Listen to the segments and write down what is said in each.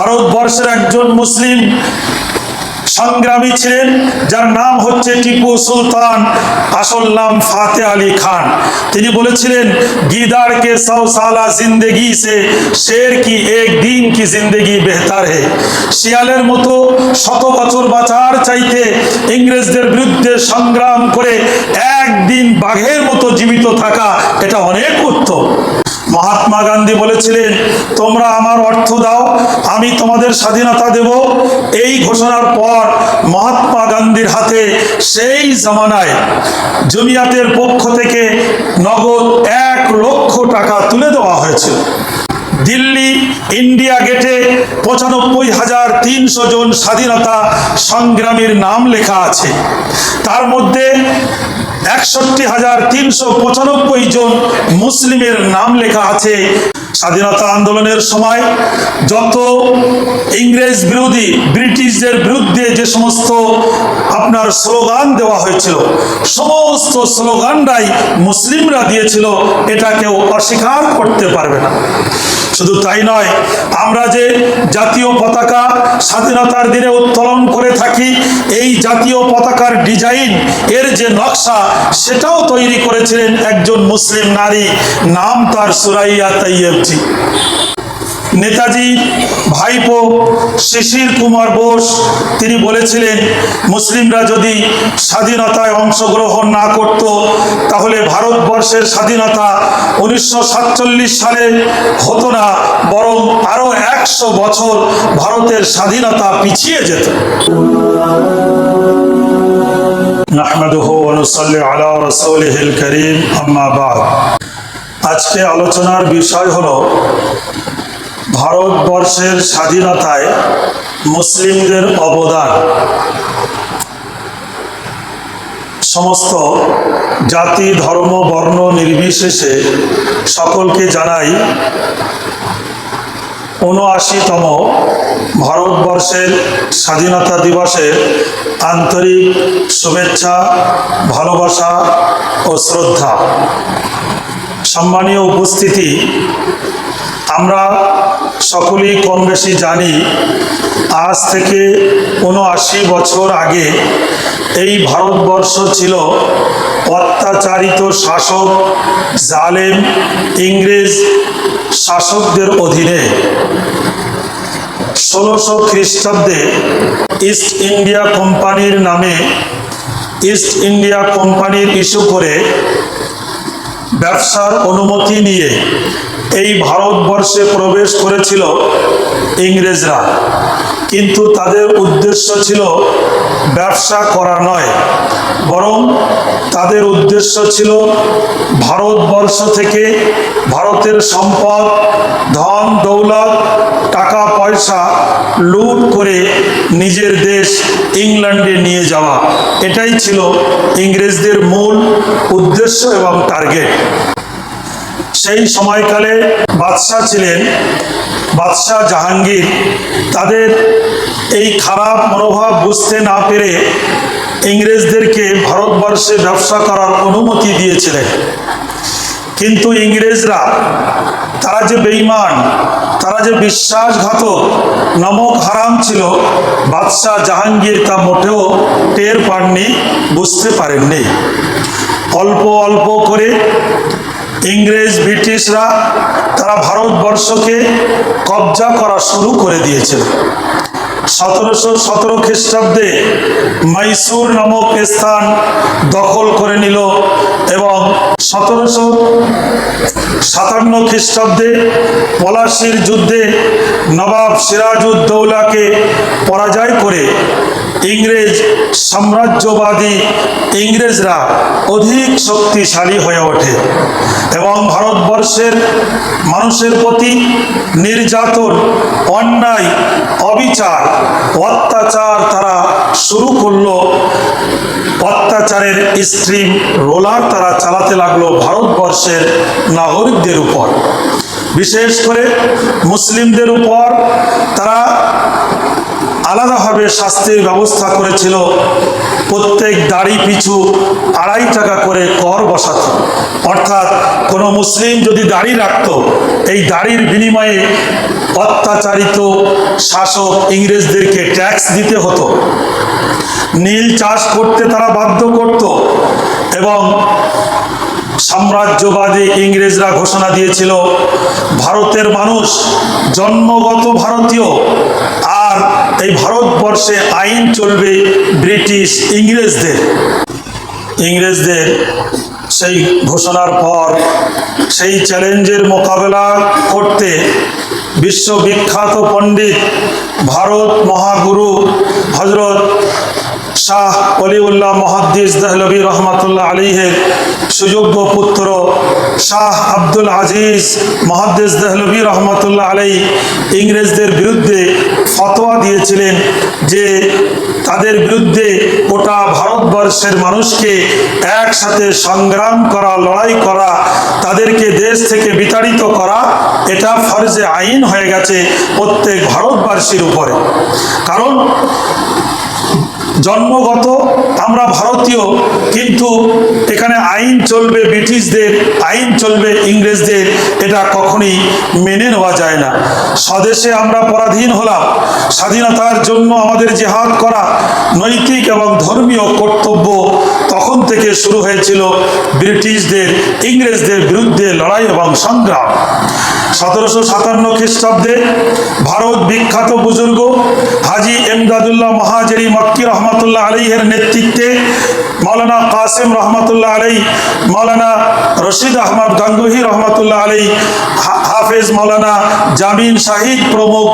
ভারতবর্ষের একজন মুসলিম সংগ্রামী ছিলেন, যার নাম হচ্ছে টিপু সুলতান, আসল নাম ফাতে আলী খান। তিনি বলেছিলেন গিদার কে সৌ সালা জিন্দগি সে, শের কি এক দিন কি জিন্দগি বেহতার হে? শিয়ালের মতো শত বছর বাঁচার চাইতে ইংরেজদের বিরুদ্ধে সংগ্রাম করে একদিন বাঘের মতো জীবিত থাকা এটা অনেক উত্তম। মহাত্মা গান্ধী বলেছিলেন, তোমরা আমার অর্থ দাও, আমি তোমাদের স্বাধীনতা দেব। এই ঘোষণার পর মহাত্মা গান্ধীর হাতে সেই জামানায় জমিয়াতের পক্ষ থেকে নগদ এক লক্ষ টাকা তুলে দেওয়া হয়েছিল। দিল্লি, ইন্ডিয়া গেটে পঁচানব্বই হাজার তিনশো জন স্বাধীনতা সংগ্রামীর নাম লেখা আছে। তার মধ্যে একষট্টি হাজার তিনশো পঁচানব্বই জন মুসলিমের নাম লেখা আছে। স্বাধীনতা আন্দোলনের সময় যত ইংরেজ বিরোধী, ব্রিটিশদের বিরুদ্ধে যে সমস্ত আপনার স্লোগান দেওয়া হয়েছিল, সমস্ত স্লোগানটাই মুসলিমরা দিয়েছিল, এটা কেউ অস্বীকার করতে পারবে না। শুধু তাই নয়, আমরা যে জাতীয় পতাকা স্বাধীনতার দিনে উত্তোলন করে থাকি, এই জাতীয় পতাকার ডিজাইন, এর যে নকশা, সেটাও তৈরি করেছিলেন একজন মুসলিম নারী, নাম তার সুরাইয়া তৈয়বজি নেতাজি ভাইপো শিশির কুমার বোস তিনি বলেছিলেন মুসলিমরা যদি স্বাধীনতায় অংশগ্রহণ না করত তাহলে ভারতবর্ষের স্বাধীনতা উনিশশো সালে হতো না বরং আরও একশো বছর ভারতের স্বাধীনতা পিছিয়ে যেত نحمده ونصلي على رسوله الكريم أما بعد আজকে আলোচনার বিষয় হলো ভারতবর্ষের স্বাধীনতায় মুসলিমদের অবদান। সমস্ত জাতি, ধর্ম, বর্ণ নির্বিশেষে সকলকে জানাই উনআশিতম ভারতবর্ষের স্বাধীনতা দিবসের আন্তরিক শুভেচ্ছা, ভালোবাসা ও শ্রদ্ধা। সম্মানীয় উপস্থিতি, আমরা সকলেই কম বেশি জানি, আজ থেকে উনআশি বছর আগে এই ভারতবর্ষ ছিল অত্যাচারিত শাসক, জালেম, ইংরেজ শাসকদের অধীনে। ষোলোশো খ্রিস্টাব্দে ইস্ট ইন্ডিয়া কোম্পানির নামে, ইস্ট ইন্ডিয়া কোম্পানির ইস্যু করে ব্যবসার অনুমতি নিয়ে এই ভারতবর্ষে প্রবেশ করেছিল ইংরেজরা। কিন্তু তাদের উদ্দেশ্য ছিল ব্যবসা করা নয়, বরং তাদের উদ্দেশ্য ছিল ভারতবর্ষ থেকে ভারতের সম্পদ, ধন, দৌলত পয়সা লুট করে নিজের দেশ ইংল্যান্ডে নিয়ে যাওয়া। এটাই ছিল ইংরেজদের মূল উদ্দেশ্য এবং টার্গেট। সেই সময়কালে বাদশাহ ছিলেন। বাদশাহ জাহাঙ্গীর তাদের এই খারাপ মনোভাব বুঝতে না পেরে ইংরেজদেরকে ভারতবর্ষে ব্যবসা করার অনুমতি দিয়েছিলেন। কিন্তু ইংরেজরা তারা যে বেঈমান, তারা যে বিশ্বাসঘাতক, নমক হারাম ছিল, বাদশাহ জাহাঙ্গীর তা মোটেও টের পাননি, বুঝতে পারেননি। অল্প অল্প করে ইংরেজ, ব্রিটিশরা তারা ভারতবর্ষকে কবজা করা শুরু করে দিয়েছিল। সতেরোশো সতেরো খ্রিস্টাব্দে মাইসুর নামক স্থান দখল করে নিল এবং সতেরোশো সাতান্ন খ্রিস্টাব্দে পলাশির যুদ্ধে নবাব সিরাজউদ্দৌলাকে পরাজয় ইংরেজ সাম্রাজ্যবাদী ইংরেজরা অধিক শক্তিশালী হয়ে ওঠে এবং ভারতবর্ষের মানুষের প্রতি নির্যাতন, অন্যায়, অবিচার, অত্যাচার তারা শুরু করল। অত্যাচারের স্ট্রিম রোলার তারা চালাতে লাগল ভারতবর্ষের নাগরিকদের উপর। বিশেষ করে মুসলিমদের উপর তারা আলাদাভাবে শাস্তির ব্যবস্থা করেছিল। প্রত্যেক দাড়ি পিছু আড়াই টাকা করে কর বসাত। অর্থাৎ কোনো মুসলিম যদি দাড়ি রাখত, এই দাড়ির বিনিময়ে অত্যাচারিত শাসক ইংরেজদেরকে ট্যাক্স দিতে হতো। নীল চাষ করতে তারা বাধ্য করত এবং সাম্রাজ্যবাদী ইংরেজরা ঘোষণা দিয়েছিল, ভারতের মানুষ জন্মগত ভারতীয়, আর এই ভারতবর্ষে আইন চলবে ব্রিটিশ ইংরেজদের। ইংরেজদের সেই ঘোষণার পর সেই চ্যালেঞ্জের মোকাবেলা করতে বিশ্ববিখ্যাত পণ্ডিত ভারত মহাগুরু হজরত শাহ অলিউল্লাহ মহাদ্দিস দহলবী রহমতুল্লাহ আলীহের সুযোগ্য পুত্র শাহ আব্দুল আজিজ মহাদ্দিস দহলবী রহমতুল্লাহ আলী ইংরেজদের বিরুদ্ধে ফতোয়া দিয়েছিলেন যে তাদের বিরুদ্ধে গোটা ভারতবর্ষের মানুষকে একসাথে সংগ্রাম করা, লড়াই করা, তাদেরকে দেশ থেকে বিতাড়িত করা, এটা ফরজে আইন হয়ে গেছে প্রত্যেক ভারতবাসীর উপরে। কারণ জন্মগত, আমরা ভারতীয়, কিন্তু এখানে আইন চলবে ব্রিটিশদের, আইন চলবে ইংরেজদের, এটা কখনই মেনে নেওয়া যায় না। স্বদেশে আমরা পরাধীন হলাম। স্বাধীনতার জন্য আমাদের জেহাদ করা নৈতিক এবং ধর্মীয় কর্তব্য তখন থেকে শুরু হয়েছিল ব্রিটিশদের, ইংরেজদের বিরুদ্ধে লড়াই এবং সংগ্রাম। সতেরোশো সাতান্ন খ্রিস্টাব্দে ভারত বিখ্যাত বুজুর্গ হাজি এমদাদুল্লাহ মহাজেরি মক্কি রহমতুল্লাহ আলীহের নেতৃত্বে মৌলানা কাসিম রহমতুল্লাহ আলী মৌলানা রশিদ আহমদ গাঙ্গুহি রহমতুল্লাহ আলী হা- হাফেজ মৌলানা জামিন শাহিদ প্রমুখ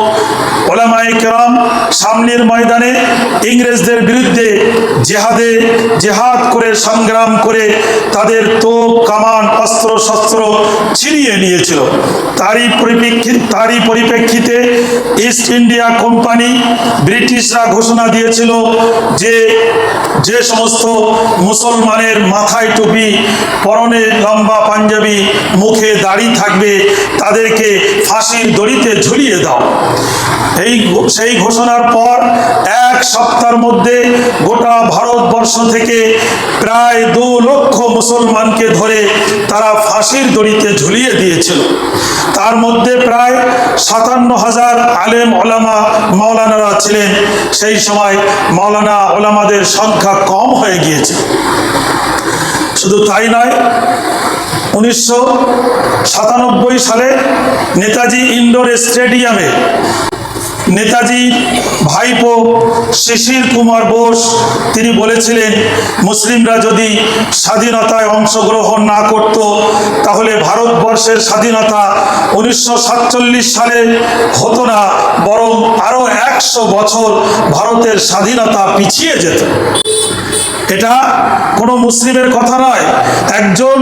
ওলামায়ে কেরাম সামনের ময়দানে ইংরেজদের বিরুদ্ধে জেহাদে, জেহাদ করে সংগ্রাম করে তাদের তোপ, কামান, অস্ত্র, শস্ত্র ছিনিয়ে নিয়েছিল। তারই পরিপ্রেক্ষিত তারই পরিপ্রেক্ষিতে ইস্ট ইন্ডিয়া কোম্পানি ব্রিটিশরা ঘোষণা দিয়েছিল যে যে সমস্ত মুসলমানের মাথায় টুপি, পরনে লম্বা পাঞ্জাবি, মুখে দাড়ি থাকবে, তাদেরকে ফাঁসির দড়িতে ঝুলিয়ে দাও। এই সেই ঘোষণার পর এক সপ্তাহের মধ্যে গোটা ভারতবর্ষ থেকে প্রায় দু লক্ষ মুসলমানকে ধরে তারা ফাঁসির দড়িতে ঝুলিয়ে দিয়েছিল। তার মধ্যে প্রায় সাতান্ন হাজার আলেম ওলামা মাওলানারা ছিলেন। সেই সময় মাওলানা ওলামাদের সংখ্যা কম হয়ে গিয়েছে। শুধু তাই নয়, উনিশশো সালে নেতাজি ইন্ডোর স্টেডিয়ামে নেতাজি, ভাইপো, শিশির কুমার বোস, তিনি বলেছিলেন, মুসলিমরা যদি স্বাধীনতায় অংশগ্রহণ না করত, তাহলে ভারতবর্ষের স্বাধীনতা উনিশশো সাতচল্লিশ সালে হতো না, বরং আরও একশো বছর ভারতের স্বাধীনতা পিছিয়ে যেত। এটা কোনো মুসলিমের কথা নয়, একজন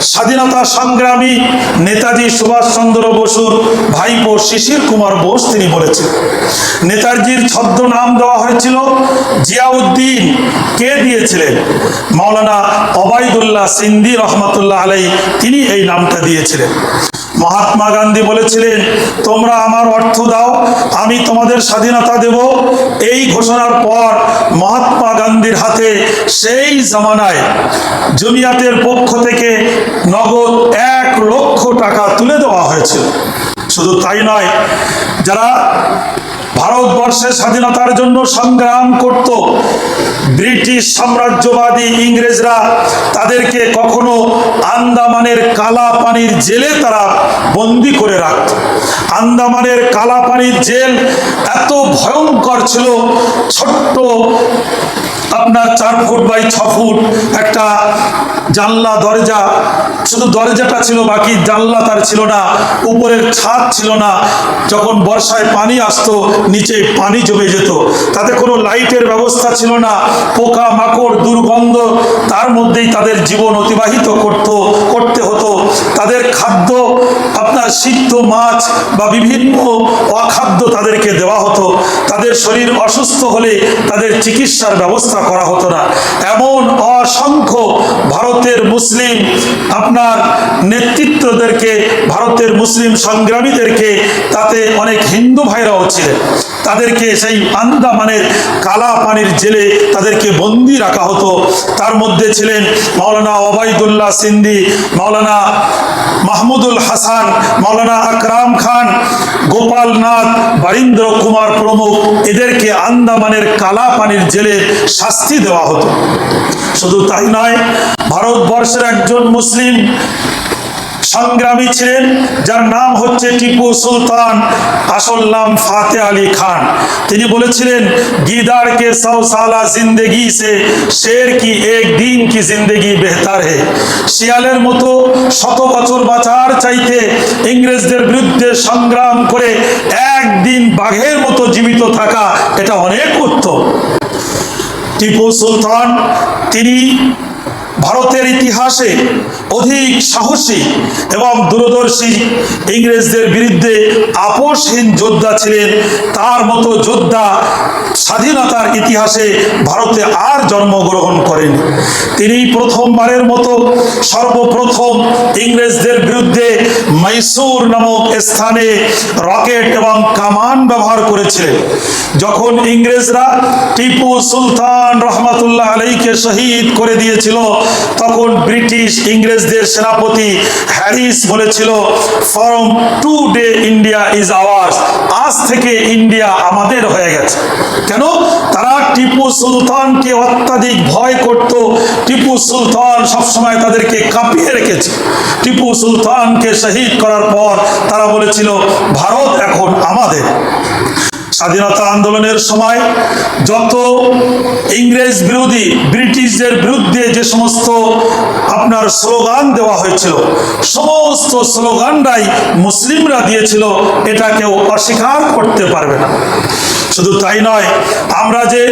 স্বাধীনতা সংগ্রামী নেতাজি সুভাষচন্দ্র বসুর ভাইপো শিশির কুমার বোস তিনি বলেছেন, নেতাজির ছদ্ম নাম দেওয়া হয়েছিল জিয়াউদ্দিন। কে দিয়েছিলেন? মাওলানা অবায়দুল্লাহ সিন্দি রহমতুল্লাহ আলাই তিনি এই নামটা দিয়েছিলেন। মহাত্মা গান্ধী বলেছিলেন, তোমরা আমার অর্থ দাও, আমি তোমাদের স্বাধীনতা দেব। এই ঘোষণার পর মহাত্মা গান্ধীর হাতে সেই জামানায় জমিয়াতের পক্ষ থেকে নগদ এক লক্ষ টাকা তুলে দেওয়া হয়েছিল। শুধু তাই নয়, যারা ভারতবর্ষের স্বাধীনতার জন্য সংগ্রাম করত, ব্রিটিশ সাম্রাজ্যবাদী ইংরেজরা তাদেরকে কখনো আন্দামানের কালা পানির জেলে তারা বন্দি করে রাখত। আন্দামানের কালা পানির জেল এত ভয়ঙ্কর ছিল, ছোট্ট আপনার চার ফুট বাই ছ ফুট একটা জানলা, দরজা, শুধু দরজাটা ছিল বাকি, জানলা তার ছিল না, উপরের ছাদ ছিল না। যখন বর্ষায় পানি আসতো, নিচে পানি জমে যেত। তাতে কোনো লাইটের ব্যবস্থা ছিল না। পোকা, মাকড়, দুর্গন্ধ তার মধ্যেই তাদের জীবন অতিবাহিত করত, করতে হতো। তাদের খাদ্য, আপনার সিদ্ধ মাছ বা বিভিন্ন অখাদ্য তাদেরকে দেওয়া হতো। তাদের শরীর অসুস্থ হলে তাদের চিকিৎসার ব্যবস্থা করা হতো না। এমন অসংখ্য ভারতের মুসলিম আপনার নেতৃত্বদেরকে, ভারতের মুসলিম সংগ্রামীদেরকে, তাতে অনেক হিন্দু ভাইরাও ছিলেন। তাদেরকে সেই আন্দামানের কালা পানির জেলে তাদেরকে বন্দি রাখা হতো। তার মধ্যে ছিলেন মাওলানা ওবায়দুল্লাহ সিন্দি, মাওলানা মাহমুদুল হাসান, মাওলানা আকরাম খান, গোপালনাথ, বারীন্দ্র কুমার প্রমুখ, এদেরকে আন্দামানের কালা পানির জেলে শাস্তি দেওয়া হতো। শুধু তাই নয় ভারতবর্ষের একজন মুসলিম সংগ্রামী ছিলেন, যার নাম হচ্ছে টিপু সুলতান, আসল নাম ফাতে আলী খান। তিনি বলেছিলেন গিদার কে সৌ সালা জিন্দেগি সে, শের কি এক দিন কি জিন্দেগি বেহতার হে? শিয়ালের মতো শত বছর বাঁচার চাইতে ইংরেজদের বিরুদ্ধে সংগ্রাম করে একদিন বাঘের মতো জীবিত থাকা এটা অনেক উত্তম। টিপু সুলতান, তিনি ভারতের ইতিহাসে অধিক সাহসী এবং দূরদর্শী ইংরেজদের বিরুদ্ধে আপোষহীন যোদ্ধা ছিলেন। তার মতো যোদ্ধা স্বাধীনতার ইতিহাসে ভারতে আর জন্মগ্রহণ করেন। তিনি প্রথমবারের মতো সর্বপ্রথম ইংরেজদের বিরুদ্ধে মাইসুর নামক স্থানে রকেট এবং কামান ব্যবহার করেছিলেন। যখন ইংরেজরা টিপু সুলতান রহমাতুল্লাহ আলাইকে শহীদ করে দিয়েছিল তখন ব্রিটিশ ইংরেজদের সেনাপতি হ্যারিস বলেছিল from today India is ours আজ থেকে ইন্ডিয়া আমাদের হয়ে গেছে। কেন? তারা টিপু সুলতানকে অত্যাধিক ভয় করত। টিপু সুলতান সবসময় তাদেরকে কাঁপিয়ে রেখেছে। টিপু সুলতানকে শহীদ করার পর তারা বলেছিল, ভারত এখন আমাদের। স্বাধীনতা আন্দোলনের সময় যত ইংরেজ বিরোধী, ব্রিটিশদের বিরুদ্ধে যে সমস্ত আপনার স্লোগান দেওয়া হয়েছিল, সমস্ত স্লোগানটাই মুসলিমরা দিয়েছিল এটা কেউ অস্বীকার করতে পারবে না। শুধু তাই নয়, আমরা যে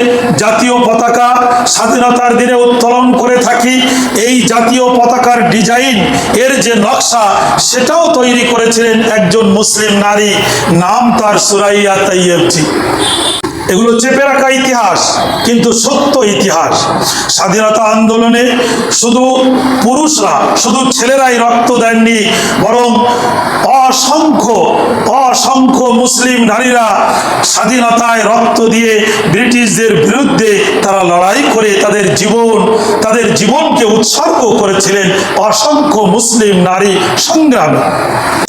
জাতীয় পতাকা স্বাধীনতার দিনে উত্তোলন করে থাকি, এই জাতীয় পতাকার ডিজাইন, এর যে নকশা, সেটাও তৈরি করেছিলেন একজন মুসলিম নারী, নাম তার সুরাইয়া তাইয়েবজি এগুলো চেপে রাখা ইতিহাস, কিন্তু সত্য ইতিহাস। স্বাধীনতা আন্দোলনে শুধু পুরুষরা, শুধু ছেলেরাই রক্ত দেননি, বরং অসংখ্য অসংখ্য মুসলিম নারীরা স্বাধীনতায় রক্ত দিয়ে ব্রিটিশদের বিরুদ্ধে তারা লড়াই করে তাদের জীবন, তাদের জীবনকে উৎসর্গ করেছিলেন অসংখ্য মুসলিম নারী সংগ্রামী।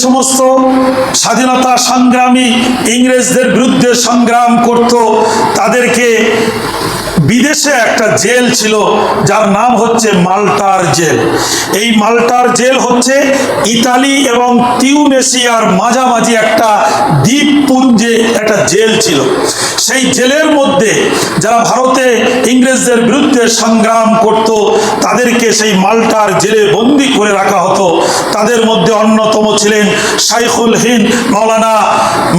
সমস্ত স্বাধীনতা সংগ্রামী ইংরেজদের বিরুদ্ধে সংগ্রাম করত তাদেরকে বিদেশে একটা জেল ছিল, যার নাম হচ্ছে মাল্টার জেল। এই মাল্টার জেল হচ্ছে ইতালি এবং তিউনেশিয়ার মাঝামাঝি একটা দ্বীপপুঞ্জে একটা জেল ছিল। সেই জেলের মধ্যে যারা ভারতে ইংরেজদের বিরুদ্ধে সংগ্রাম করত, তাদেরকে সেই মাল্টার জেলে বন্দি করে রাখা হতো। তাদের মধ্যে অন্যতম ছিলেন শাইখুল হিন্দ মৌলানা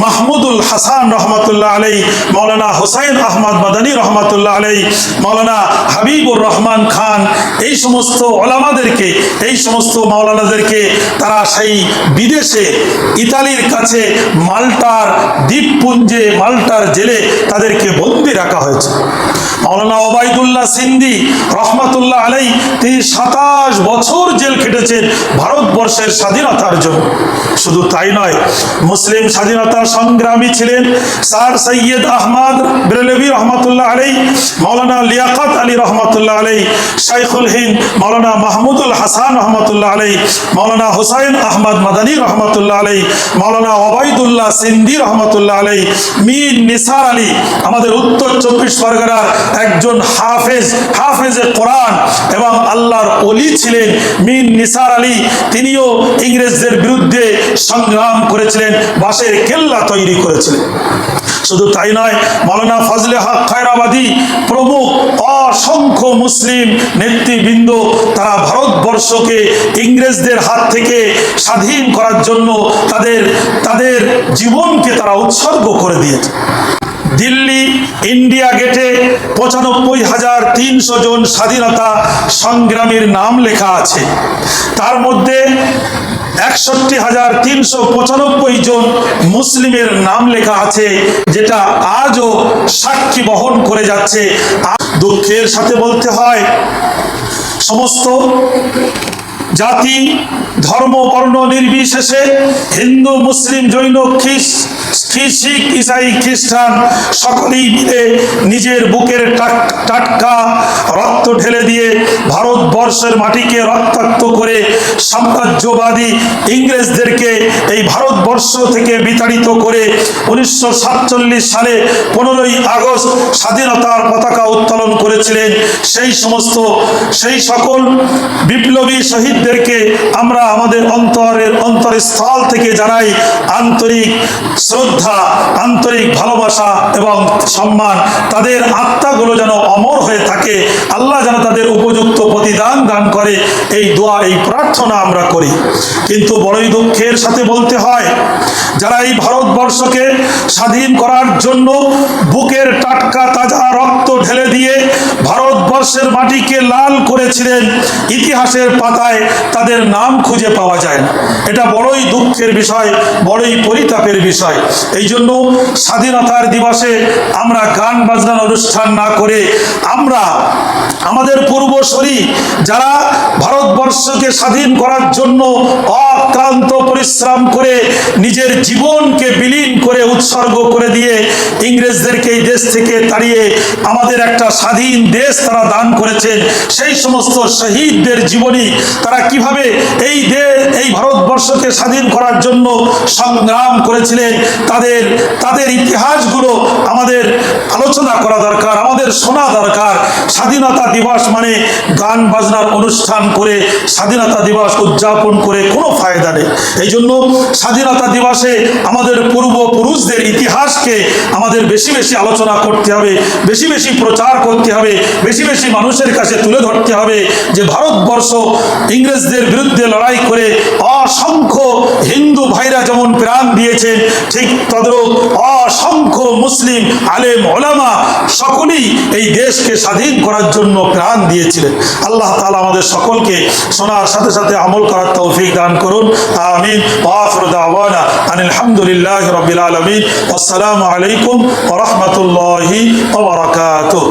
মাহমুদুল হাসান রহমতুল্লাহ আলাই মৌলানা হোসাইন আহমদ মাদানী রহমতুল্লাহ আলাই মৌলানা হাবিবুর রহমান খান। এই সমস্ত ওলামাদেরকে, এই সমস্ত মাওলানাদেরকে তারা সেই বিদেশে ইতালির কাছে মাল্টার দ্বীপপুঞ্জে মাল্টার জেলে তাদেরকে বন্দি রাখা হয়েছে। মাওলানা ওবায়দুল্লাহ সিন্দি রহমতুল্লাহ আলাই তিনি সাতাশ বছর জেল খেটেছেন ভারতবর্ষের স্বাধীনতার জন্য। শুধু তাই নয়, মুসলিম স্বাধীনতা সংগ্রামী ছিলেন স্যার সৈয়দ আহমদ বেরলভি রহমতুল্লাহ আলাই মৌলানা লিয়াকত আলী রহমতুল্লাহ আলাই, শাইখুল হিন্দ মৌলানা মাহমুদুল হাসান রহমতুল্লাহ আলাই মৌলানা হুসাইন আহমদ মাদানী রহমতুল্লাহ আলাই মৌলানা ওবায়দুল্লাহ সিন্দি রহমতুল্লাহ আলাই মীর নিসার আলী, আমাদের উত্তর চব্বিশ পরগনার একজন হাফেজ, হাফেজে কোরআন এবং আল্লাহর অলি ছিলেন মীর নিসার আলী। তিনিও ইংরেজদের বিরুদ্ধে সংগ্রাম করেছিলেন, বাঁশের কেল্লা তৈরি করেছিলেন। শুধু তাই নয়, মাওলানা ফজলে হক খায়রাবাদী প্রমুখ অসংখ্য মুসলিম নেতৃবৃন্দ তারা ভারতবর্ষকে ইংরেজদের হাত থেকে স্বাধীন করার জন্য তাদের তাদের জীবনকে তারা উৎসর্গ করে দিয়েছে। দিল্লি, ইন্ডিয়া গেটে পঁচানব্বই হাজার তিনশো জন স্বাধীনতা সংগ্রামীর নাম লেখা আছে। তার মধ্যে একষট্টি হাজার তিনশো পঁচানব্বই জন মুসলিমের নাম লেখা আছে, যেটা আজও সাক্ষী বহন করে যাচ্ছে। দুঃখের সাথে বলতে হয়, সমস্ত জাতি, ধর্ম, বর্ণ নির্বিশেষে হিন্দু, মুসলিম, জৈন খ্রিস শিখ ইসাই খ্রিস্টান, সকলেই মিলে নিজের বুকের টাট- টাটকা রক্ত ঢেলে দিয়ে ভারতবর্ষের মাটিকে রক্তাক্ত করে সাম্রাজ্যবাদী ইংরেজদেরকে এই ভারতবর্ষ থেকে বিতাড়িত করে উনিশশো সাতচল্লিশ সালে পনেরোই আগস্ট স্বাধীনতার পতাকা উত্তোলন করেছিলেন। সেই সমস্ত, সেই সকল বিপ্লবী শহীদদেরকে আমরা আমাদের অন্তরের অন্তরস্থল থেকে জানাই আন্তরিক শ্রদ্ধা আন্তরিক ভালোবাসা এবং সম্মান, তাদের আত্মাগুলো যেন অমর হয়ে থাকে। আল্লাহ যেন তাদের উপযুক্ত প্রতিদান দান করে। এই দোয়া, এই প্রার্থনা আমরা করি। কিন্তু বড়ই দুঃখের সাথে বলতে হয়, যারা এই ভারতবর্ষকে স্বাধীন করার জন্য বুকের টাটকা তাজা রক্ত ঢেলে দিয়ে ভারতবর্ষের মাটিকে লাল করেছিলেন, ইতিহাসের পাতায় তাদের নাম খুঁজে পাওয়া যায় না। এটা বড়ই দুঃখের বিষয়, বড়ই পরিতাপের বিষয়। এই জন্য স্বাধীনতার দিবসে আমরা গান বাজনার অনুষ্ঠান না করে আমরা আমাদের পূর্বসরী যারা ভারতবর্ষকে স্বাধীন করার জন্য অক্লান্ত পরিশ্রম করে নিজের জীবনকে বিলীন করে উৎসর্গ করে দিয়ে ইংরেজদেরকে এই দেশ থেকে তাড়িয়ে আমাদের একটা স্বাধীন দেশ তারা দান করেছেন, সেই সমস্ত শহীদদের জীবনী তারা কীভাবে এই দেশ এই ভারতবর্ষকে স্বাধীন করার জন্য সংগ্রাম করেছিলেন তাদের তাদের ইতিহাসগুলো আমাদের আলোচনা করা দরকার, আমাদের শোনা দরকার। স্বাধীনতা দিবস মানে গান বাজনার অনুষ্ঠান করে স্বাধীনতা দিবস উদযাপন করে কোনো ফায়দা নেই। এই জন্য স্বাধীনতা দিবসে আমাদের পূর্বপুরুষদের ইতিহাসকে আমাদের বেশি বেশি আলোচনা করতে হবে, বেশি বেশি প্রচার করতে হবে, বেশি বেশি মানুষের কাছে তুলে ধরতে হবে যে ভারতবর্ষ ইংরেজদের বিরুদ্ধে লড়াই করে অসংখ্য হিন্দু ভাইরা যেমন প্রাণ দিয়েছেন, ঠিক তদ্রূপ অসংখ্য মুসলিম আলেম ওলামা সকলেই এই দেশকে স্বাধীন করার জন্য প্রাণ দিয়েছিলেন। আল্লাহ তালা আমাদের সকলকে শোনার সাথে সাথে আমল করার তৌফিক দান করুন। আমিন। ওয়াফর দাওয়ানা আনিল হামদুলিল্লাহ রাব্বিল আলামিন। আসসালামু আলাইকুম ওয়া রাহমাতুল্লাহি ওয়া বারাকাতুহু।